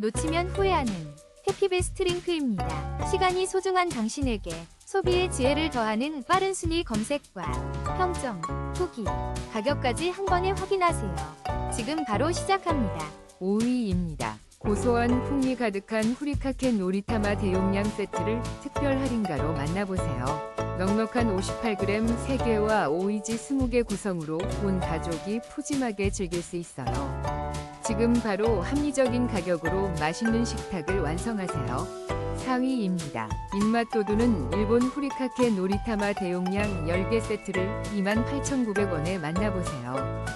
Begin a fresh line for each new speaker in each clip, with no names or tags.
놓치면 후회하는 해피베스트 링크입니다. 시간이 소중한 당신에게 소비의 지혜를 더하는 빠른 순위 검색과 평점, 후기, 가격까지 한 번에 확인하세요. 지금 바로 시작합니다.
5위입니다. 고소한 풍미 가득한 후리카케 노리타마 대용량 세트를 특별 할인가로 만나보세요. 넉넉한 58g 3개와 오이지 20개 구성으로 온 가족이 푸짐하게 즐길 수 있어요. 지금 바로 합리적인 가격으로 맛있는 식탁을 완성하세요. 4위입니다. 입맛 돋우는 일본 후리카케 노리타마 대용량 10개 세트를 28,900원에 만나보세요.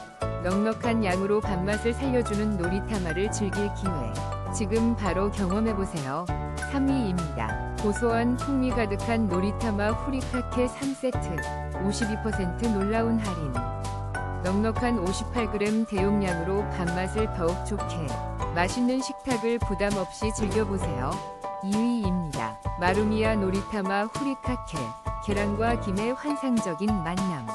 넉넉한 양으로 밥맛을 살려주는 노리타마를 즐길 기회. 지금 바로 경험해보세요. 3위입니다. 고소한 풍미 가득한 노리타마 후리카케 3세트. 52% 놀라운 할인. 넉넉한 58g 대용량으로 밥맛을 더욱 좋게. 맛있는 식탁을 부담 없이 즐겨보세요. 2위입니다. 마루미야 노리타마 후리카케. 계란과 김의 환상적인 만남.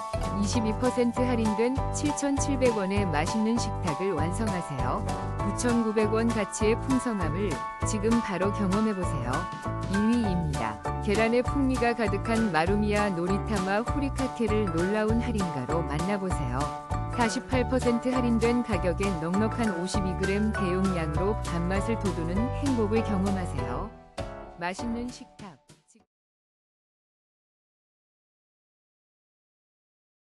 22% 할인된 7,700원의 맛있는 식탁을 완성하세요. 9,900원 가치의 풍성함을 지금 바로 경험해보세요. 2위입니다. 계란의 풍미가 가득한 마루미야 노리타마 후리카케를 놀라운 할인가로 만나보세요. 48% 할인된 가격에 넉넉한 52g 대용량으로 밥맛을 돋우는 행복을 경험하세요. 맛있는 식탁